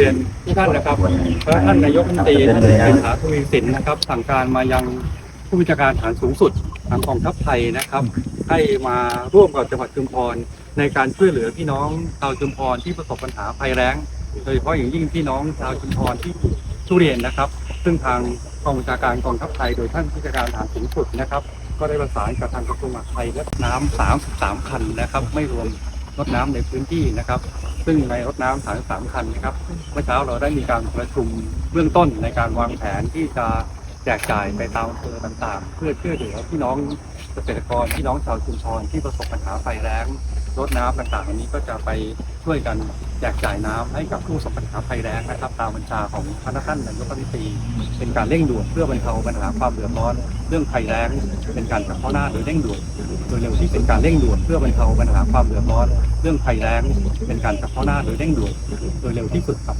เรียนทุกท่านนะครับพระท่านนายกรัฐมนตรีท่านเศรษฐาทวีสินนะครับ สั่งการมายังผู้บัญชาการฐานสูงสุดทางกองทัพไทยนะครับ ให้มาร่วมกับจังหวัดชุมพรในการช่วยเหลือพี่น้องชาวชุมพรที่ประสบปัญหาภัยแล้งโดยเฉพาะอย่างยิ่งพี่น้องชาวชุมพรที่ปลูกทุเรียนนะครับ ซึ่งทางกองบัญชาการกองทัพไทย โดยท่านผู้จัดการฐานสูงสุดนะครับ ก็ได้ประสานกับทางกระทรวงมหาดไทยและน้ำ 33 คันนะครับ ไม่รวม รถน้ำในพื้นที่นะครับ ซึ่งในรถน้ำฐานสามคันนะครับ เมื่อเช้าเราได้มีการประชุมเบื้องต้นในการวางแผนที่จะ แจกจ่ายไปตามอำเภอต่างๆ เพื่อช่วยเหลือพี่น้องเกษตรกรพี่น้องชาวชุมพรที่ประสบปัญหาไฟแล้งรถน้ำต่างๆอันนี้ก็จะไปช่วยกันแจกจ่ายน้ำให้กับผู้ประสบปัญหาภัยแล้งนะครับตามบัญชาของพระท่านนายกรัฐมนตรีเป็นการเร่งด่วนเพื่อบรรเทาปัญหาความเดือดร้อน เรื่องภัยแล้งเป็นการจับเข้าหน้าโดยเร่งด่วนโดยเร็วที่เป็นการเร่งด่วนเพื่อบรรเทาปัญหาความเดือดร้อน เรื่องภัยแล้งเป็นการจับเข้าหน้าโดยเร่งด่วนโดยเร็วที่สุดครับ